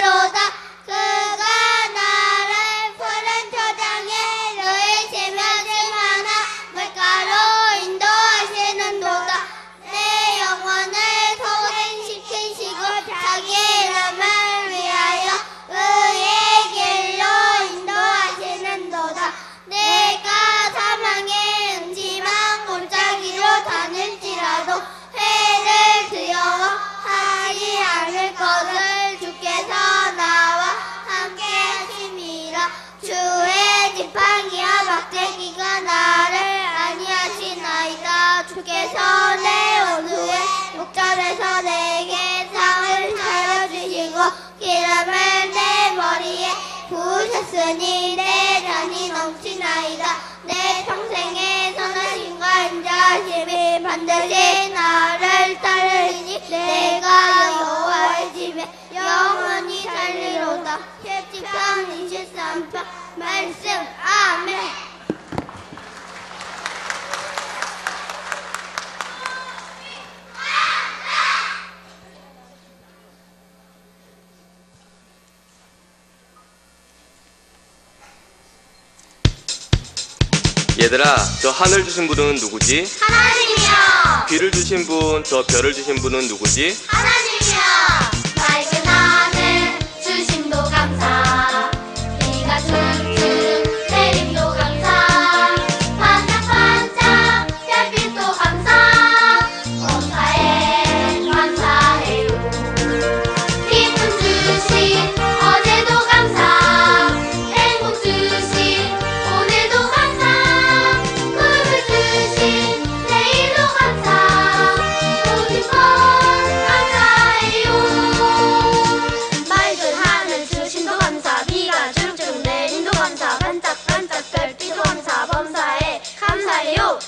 ろだ 부으셨으니 내 잔이 넘치나이다. 내 평생의 선하심과 인자하심이 반드시 나를 따르리니 내가 여호와의 집에 영원히 살리로다. 17편 23편 말씀. 아멘 얘들아, 저 하늘 주신 분은 누구지? 하나님이여 귀를 주신 분, 저 별을 주신 분은 누구지? 하나님이여 반짝반짝 별빛 헌사 범사에 감사해요.